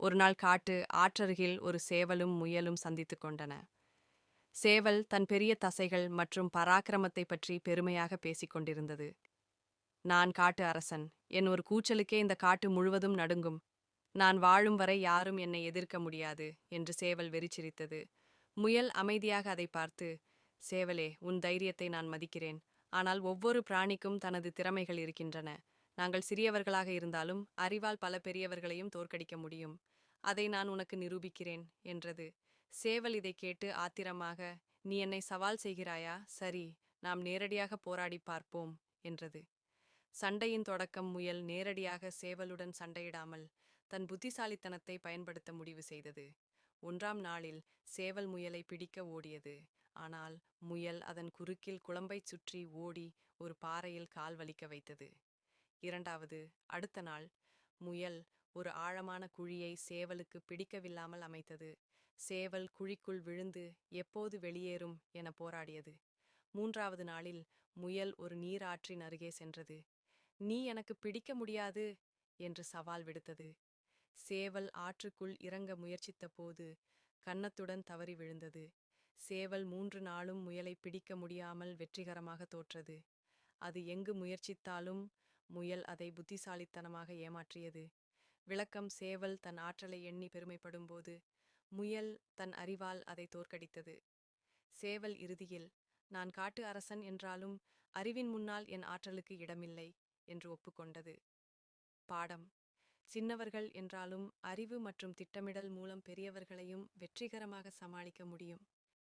ஒரு நாள் காட்டு ஆற்றருகில் ஒரு சேவலும் முயலும் சந்தித்துக் கொண்டன. சேவல் தன் பெரிய தசைகள் மற்றும் பராக்கிரமத்தை பற்றி பெருமையாக பேசிக் கொண்டிருந்தது. நான் காட்டு அரசன். என் ஒரு கூச்சலுக்கே இந்த காட்டு முழுவதும் நடுங்கும். நான் வாழும் வரை யாரும் என்னை எதிர்க்க முடியாது என்று சேவல் வெறிச்சிரித்தது. முயல் அமைதியாக அதை பார்த்து சேவலே உன் தைரியத்தை நான் மதிக்கிறேன். ஆனால் ஒவ்வொரு பிராணிக்கும் தனது திறமைகள் இருக்கின்றன. நாங்கள் சிறியவர்களாக இருந்தாலும் அறிவால் பல பெரியவர்களையும் தோற்கடிக்க முடியும். அதை நான் உனக்கு நிரூபிக்கிறேன் என்றது. சேவல் இதை கேட்டு ஆத்திரமாக நீ என்னை சவால் செய்கிறாயா? சரி நாம் நேரடியாக போராடி பார்ப்போம் என்றது. சண்டையின் தொடக்கம் முயல் நேரடியாக சேவலுடன் சண்டையிடாமல் தன் புத்திசாலித்தனத்தை பயன்படுத்த முடிவு செய்தது. ஒன்றாம் நாளில் சேவல் முயலை பிடிக்க ஓடியது. ஆனால் முயல் அதன் குறுக்கில் குழம்பைச் சுற்றி ஓடி ஒரு பாறையில் கால் வலிக்க வைத்தது. இரண்டாவது அடுத்த நாள் முயல் ஒரு ஆழமான குழியை சேவலுக்கு பிடிக்கவில்லாமல் அமைத்தது. சேவல் குழிக்குள் விழுந்து எப்போது வெளியேறும் என போராடியது. மூன்றாவது நாளில் முயல் ஒரு நீராற்றின் அருகே சென்றது. நீ எனக்கு பிடிக்க முடியாது என்று சவால் விடுத்தது. சேவல் ஆற்றுக்குள் இறங்க முயற்சித்த போது கன்னத்துடன் தவறி விழுந்தது. சேவல் மூன்று நாளும் முயலை பிடிக்க முடியாமல் வெற்றிகரமாக தோற்றது. அது எங்கு முயற்சித்தாலும் முயல் அதை புத்திசாலித்தனமாக ஏமாற்றியது. விளக்கம் சேவல் தன் ஆற்றலை எண்ணி பெருமைப்படும்போது முயல் தன் அறிவால் அதை தோற்கடித்தது. சேவல் இறுதியில் நான் காட்டு அரசன் என்றாலும் அறிவின் முன்னால் என் ஆற்றலுக்கு இடமில்லை என்று ஒப்புக்கொண்டது. பாடம். சின்னவர்கள் என்றாலும் அறிவு மற்றும் திட்டமிடல் மூலம் பெரியவர்களையும் வெற்றிகரமாக சமாளிக்க முடியும்.